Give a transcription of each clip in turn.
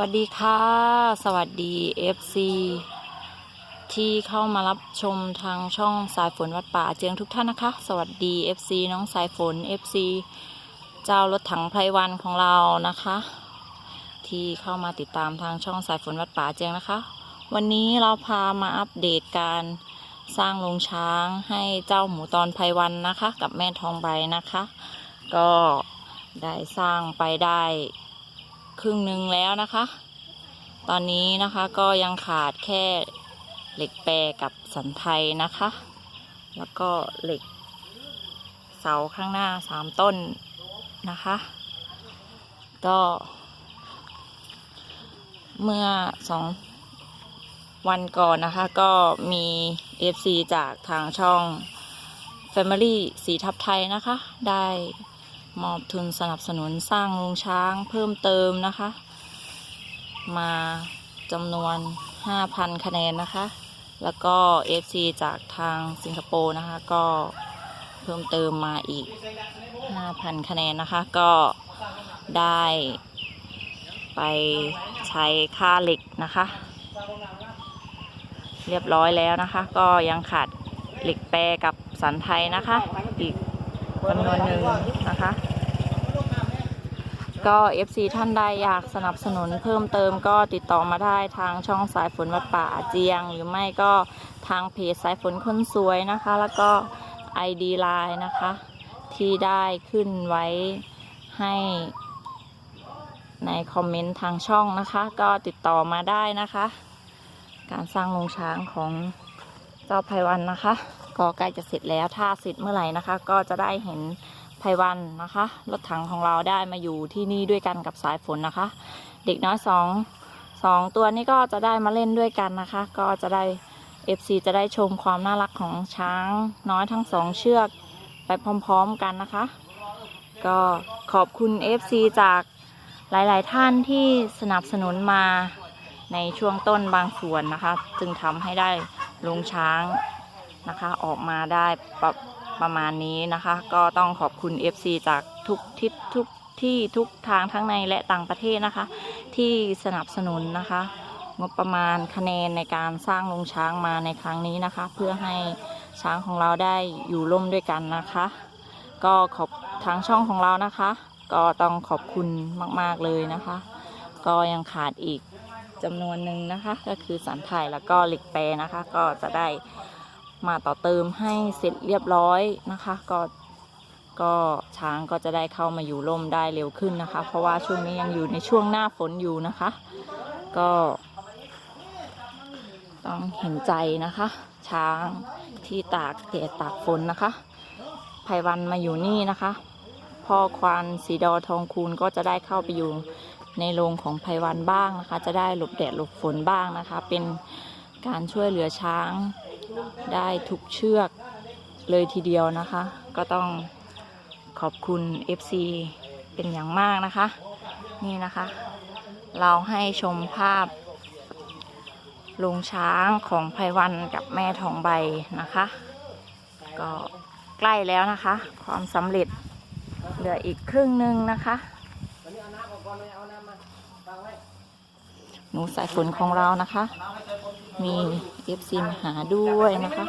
วัสดีค่ะ สวัสดี FC ที่เข้ามารับชมทางช่องสายฝนวัดป่าเจียงทุกท่านนะคะ สวัสดี FC น้องสายฝน FC เจ้ารถถังไพรวันของเรานะคะ ที่เข้ามาติดตามทางช่องสายฝนวัดป่าเจียงนะคะ วันนี้เราพามาอัปเดตการสร้างโรงช้างให้เจ้าหมูตอนไพรวันนะคะ กับแม่ทองใบนะคะ ก็ได้สร้างไปได้ ครึ่งหนึ่งแล้วนะคะ ตอนนี้นะคะก็ยังขาดแค่เหล็กแปรกับสันไทยนะคะ แล้วก็เหล็กเสาข้างหน้าสามต้นนะคะ ก็ เมื่อสองวันก่อนนะคะก็มี FC จากทางช่อง Family สีทับไทยนะคะ ได้ มอบทุนสนับสนุนสร้างโรงช้างเพิ่มเติมนะคะ มาจำนวน 5,000 คะแนนนะคะ แล้วก็ FC จากทางสิงคโปร์นะคะ ก็เพิ่มเติมมาอีก 5,000 คะแนนนะคะ ก็ได้ไปใช้ค่าเหล็กนะคะ เรียบร้อยแล้วนะคะ ก็ยังขาดเหล็กแปรกับสันไทยนะคะ อีก จำนวนหนึ่งนะคะ ก็ FC ท่านใดอยากสนับสนุนเพิ่มเติมก็ติดต่อมาได้ทางช่องสายฝนวัดป่าอาเจียง หรือไม่ก็ทางเพจสายฝนคนสวยนะคะ แล้วก็ ID Line นะคะ ที่ได้ขึ้นไว้ให้ในคอมเมนต์ทางช่องนะคะ ก็ติดต่อมาได้นะคะ การสร้างโรงช้างของเจ้าไพวันนะคะ ก็ใกล้จะเสร็จแล้วถ้าเสร็จเมื่อไหร่นะคะ ก็จะได้เห็นไพวันนะคะรถถังของเราได้มาอยู่ที่นี่ด้วยกันกับสายฝนนะคะ เด็กน้อยสองสองตัวนี้ก็จะได้มาเล่นด้วยกันนะคะ ก็จะได้ FC จะได้ชมความน่ารักของช้างน้อยทั้งสองเชือกไปพร้อมๆกันนะคะ ก็ขอบคุณ FC จากหลายๆท่านที่สนับสนุนมาในช่วงต้นบางส่วนนะคะ จึงทำให้ได้ลงช้าง นะคะ ออกมาได้ประประมาณนี้นะคะ ก็ต้องขอบคุณ FC จากทุกทิศทุกที่ทุกทางทั้งในและต่างประเทศนะคะ ที่สนับสนุนนะคะ งบประมาณคะแนนในการสร้างลงช้างมาในครั้งนี้นะคะ เพื่อให้ช้างของเราได้อยู่ร่มด้วยกันนะคะ ก็ขอบทางช่องของเรานะคะ ก็ต้องขอบคุณมาก ๆเลยนะคะ ก็ยังขาดอีกจำนวนหนึ่งนะคะ ก็คือสันไถ่แล้วก็เหล็กแปรนะคะ ก็จะได้ มาต่อเติมให้เสร็จเรียบร้อยนะคะ ก็ก็ช้างก็จะได้เข้ามาอยู่ร่มได้เร็วขึ้นนะคะ เพราะว่าช่วงนี้ยังอยู่ในช่วงหน้าฝนอยู่นะคะ ก็ ต้องเห็นใจนะคะ ช้างที่ตากแดดตากฝนนะคะไพวันมาอยู่นี่นะคะพ่อควานสีดอทองคูณก็จะได้เข้าไปอยู่ในโรงของไพวันบ้างนะคะ จะได้หลบแดดหลบฝนบ้างนะคะ เป็นการช่วยเหลือช้าง ได้ทุกเชือกเลยทีเดียวนะคะ ก็ต้องขอบคุณ FC เป็นอย่างมากนะคะ นี่นะคะ เราให้ชมภาพลงช้างของไพวันกับแม่ทองใบนะคะ ก็ใกล้แล้วนะคะ ความสำเร็จเหลืออีกครึ่งหนึ่งนะคะ หนูสายฝนของเรานะคะ มีเอฟซีมาหาด้วยนะคะ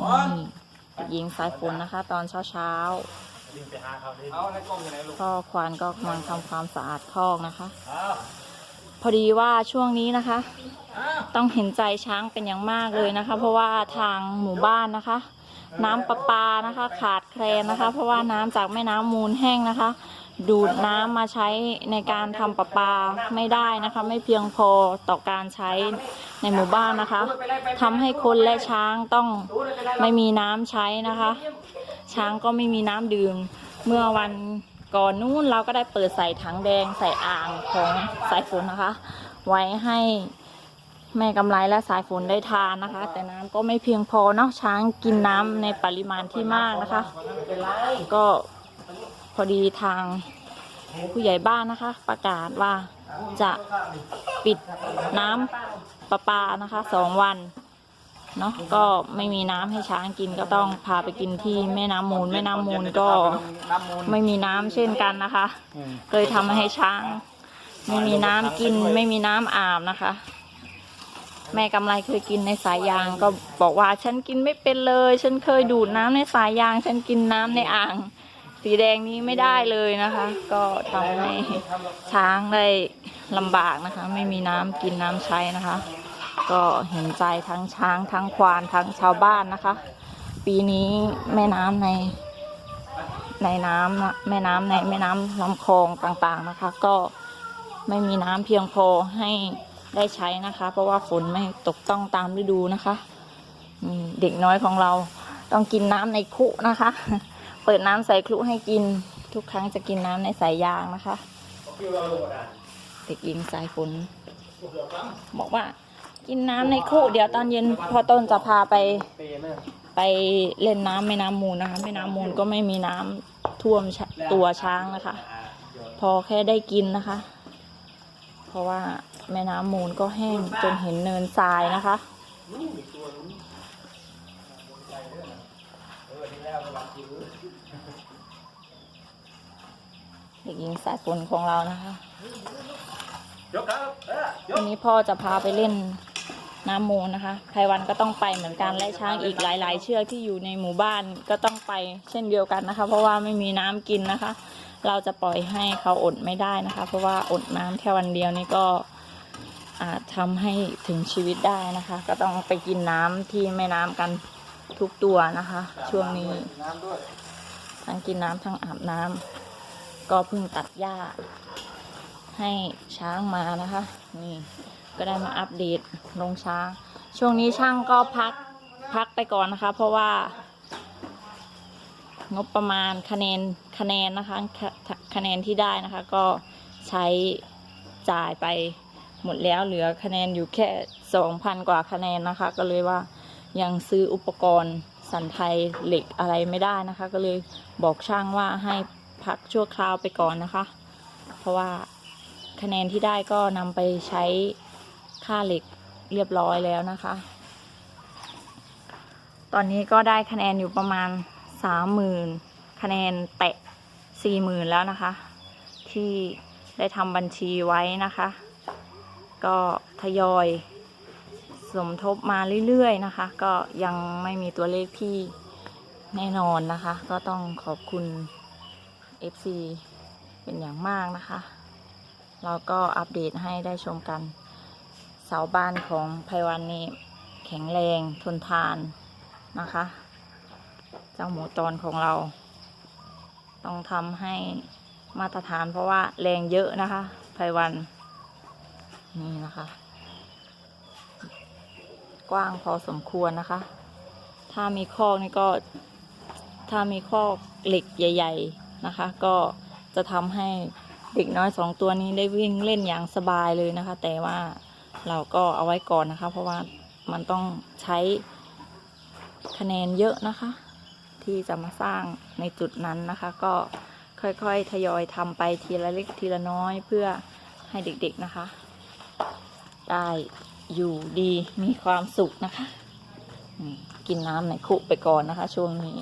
นี่ยิงสายฝนนะคะ ตอนเช้าเช้าพ่อควานก็กำลังทำความสะอาดคอกนะคะ พอดีว่าช่วงนี้นะคะ ต้องเห็นใจช้างเป็นอย่างมากเลยนะคะ เพราะว่าทางหมู่บ้านนะคะ น้ำประปานะคะ ขาดแคลนนะคะ เพราะว่าน้ำจากแม่น้ำมูลแห้งนะคะ ดูดน้ำมาใช้ในการทำประปาไม่ได้นะคะ ไม่เพียงพอต่อการใช้ในหมู่บ้านนะคะทำให้คนและช้างต้องไม่มีน้ำใช้นะคะ ช้างก็ไม่มีน้ำดื่ม เมื่อวันก่อนนู้นเราก็ได้เปิดใส่ถังแดงใส่อ่างของสายฝนนะคะ ไว้ให้แม่กำไรและสายฝนได้ทานนะคะ แต่น้ำก็ไม่เพียงพอเนาะช้างกินน้ำในปริมาณที่มากนะคะ ก็ อดีทางผู้ใหญ่บ้านนะคะ ประกาศว่าจะปิดน้ำประปานะคะสองวันเนาะก็ไม่มีน้ำให้ช้างกินก็ต้องพาไปกินที่แม่น้ำมูล แม่น้ำมูลก็ไม่มีน้ำเช่นกันนะคะเลยทำให้ช้าง ไม่มีน้ำกินไม่มีน้ำอาบนะคะ แม่กำไรเคยกินในสายยางก็บอกว่าฉันกินไม่เป็นเลย ฉันเคยดูดน้ำในสายยาง ฉันกินน้ำในอ่าง สีแดงนี้ไม่ได้เลยนะคะ ก็ทำให้ช้างได้ลำบากนะคะ ไม่มีน้ำกินน้ำใช้นะคะ ก็เห็นใจทั้งช้างทั้งควานทั้งชาวบ้านนะคะ ปีนี้แม่น้ำในในน้ำนะแม่น้ำในแม่น้ำลำคลองต่างๆนะคะ ก็ไม่มีน้ำเพียงพอให้ได้ใช้นะคะ เพราะว่าฝนไม่ตกต้องตามฤดูนะคะเด็กน้อยของเราต้องกินน้ำในคุนะคะ เปิดน้ำใส่คลุให้กิน ทุกครั้งจะกินน้ำในสายยางนะคะ เด็กหญิงสายฝนบอกว่า กินน้ำในคุเดี๋ยวตอนเย็นพอต้นจะพาไป ไปเล่นน้ำแม่น้ำมูลนะคะแม่น้ำมูลก็ไม่มีน้ำท่วมตัวช้างนะคะ พอแค่ได้กินนะคะ เพราะว่าแม่น้ำมูลก็แห้งจนเห็นเนินทรายนะคะ เด็กหญิงสายฝนของเรานะคะยกครับเออยวันนี้พ่อจะพาไปเล่นน้ำมูลนะคะไพวันก็ต้องไปเหมือนกันและช้างอีกหลาย ๆ เชือกที่อยู่ในหมู่บ้านก็ต้องไปเช่นเดียวกันนะคะ เพราะว่าไม่มีน้ำกินนะคะ เราจะปล่อยให้เขาอดไม่ได้นะคะ เพราะว่าอดน้ำแค่วันเดียวนี่ก็อาจทำให้ถึงชีวิตได้นะคะ ก็ต้องไปกินน้ำที่แม่น้ำกัน ทุกตัวนะคะ ช่วงนี้ทั้งกินน้ำทั้งอาบน้ำก็เพิ่งตัดหญ้า ให้ช้างมานะคะ นี่ก็ได้มาอัปเดตลงช้าง ช่วงนี้ช่างก็พักพักไปก่อนนะคะ เพราะว่า งบประมาณคะแนนคะแนนนะคะคะคะแนนที่ได้นะคะ ก็ใช้จ่ายไปหมดแล้วเหลือคะแนนอยู่แค่สองพันกว่าคะแนนนะคะ ก็เลยว่า ยังซื้ออุปกรณ์สันไทยเหล็กอะไรไม่ได้นะคะ ก็เลยบอกช่างว่าให้พักชั่วคราวไปก่อนนะคะ เพราะว่าคะแนนที่ได้ก็นำไปใช้ค่าเหล็กเรียบร้อยแล้วนะคะ ตอนนี้ก็ได้คะแนนอยู่ประมาณสามหมื่นคะแนนแตะสี่หมื่นแล้วนะคะ ที่ได้ทำบัญชีไว้นะคะ ก็ทยอย สมทบมาเรื่อยๆนะคะ ก็ยังไม่มีตัวเลขที่แน่นอนนะคะ ก็ต้องขอบคุณ FC เป็นอย่างมากนะคะ เราก็อัปเดตให้ได้ชมกัน เสาบ้านของไพวันนี่แข็งแรงทนทานนะคะ เจ้าหมูตอนของเรา ต้องทำให้มาตรฐานเพราะว่าแรงเยอะนะคะไพวันนี่นะคะ กว้างพอสมควรนะคะ ถ้ามีคอกนี่ก็ ถ้ามีคอกเหล็กใหญ่ ๆนะคะ ก็จะทำให้เด็กน้อยสองตัวนี้ได้วิ่งเล่นอย่างสบายเลยนะคะ แต่ว่าเราก็เอาไว้ก่อนนะคะ เพราะว่ามันต้องใช้คะแนนเยอะนะคะ ที่จะมาสร้างในจุดนั้นนะคะ ก็ค่อยๆ ทยอยทำไปทีละเล็กทีละน้อยเพื่อให้เด็กๆนะคะ ได้ อยู่ดีมีความสุขนะคะ กินน้ำในคุไปก่อนนะคะ ช่วงนี้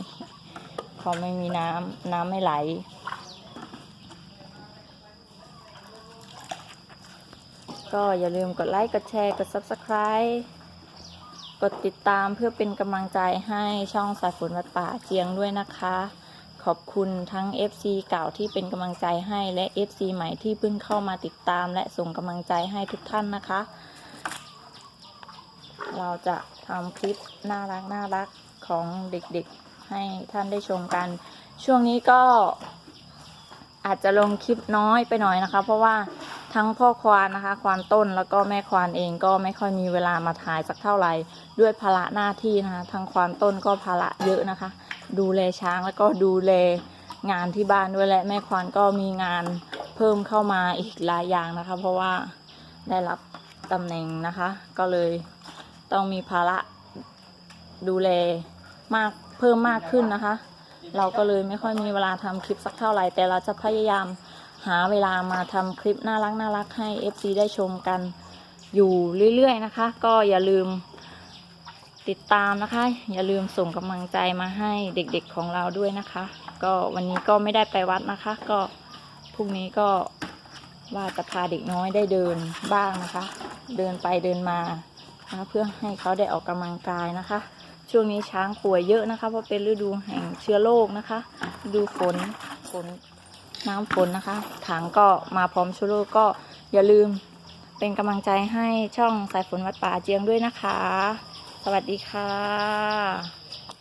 พอไม่มีน้ำน้ำไม่ไหล ก็อย่าลืมกดไลค์ กดแชร์ กด Subscribe กดติดตามเพื่อเป็นกำลังใจให้ช่องสายฝนวัดป่าเจียงด้วยนะคะ ขอบคุณทั้ง FC เก่าที่เป็นกำลังใจให้และ FC ใหม่ที่เพิ่งเข้ามาติดตามและส่งกำลังใจให้ทุกท่านนะคะ เราจะทำคลิปน่ารักน่ารักของเด็กๆให้ท่านได้ชมกัน ช่วงนี้ก็อาจจะลงคลิปน้อยไปหน่อยนะคะ เพราะว่าทั้งพ่อควานนะคะ ควานต้นแล้วก็แม่ควานเองก็ไม่ค่อยมีเวลามาถ่ายสักเท่าไหร่ด้วยภาระหน้าที่นะคะทั้งควานต้นก็ภาระเยอะนะคะ ดูแลช้างแล้วก็ดูแลงานที่บ้านด้วยและแม่ควานก็มีงานเพิ่มเข้ามาอีกหลายอย่างนะคะ เพราะว่าได้รับตำแหน่งนะคะ ก็เลย ต้องมีภาระดูแลมากเพิ่มมากขึ้นนะคะ เราก็เลยไม่ค่อยมีเวลาทำคลิปสักเท่าไหร่ แต่เราจะพยายามหาเวลามาทำคลิปน่ารักน่ารักให้ FC ได้ชมกันอยู่เรื่อยๆนะคะ ก็อย่าลืมติดตามนะคะ อย่าลืมส่งกำลังใจมาให้เด็กๆของเราด้วยนะคะ ก็วันนี้ก็ไม่ได้ไปวัดนะคะ ก็พรุ่งนี้ก็ว่าจะพาเด็กน้อยได้เดินบ้างนะคะ เดินไปเดินมา นะคะเพื่อให้เขาได้ออกกำลังกายนะคะ ช่วงนี้ช้างป่วยเยอะนะคะเพราะเป็นฤดูแห่งเชื้อโรคนะคะฤดูฝนฝนน้ำฝนนะคะ ถังก็มาพร้อมเชื้อโรคก็อย่าลืมเป็นกำลังใจให้ช่องสายฝนวัดป่าเจียงด้วยนะคะ สวัสดีค่ะ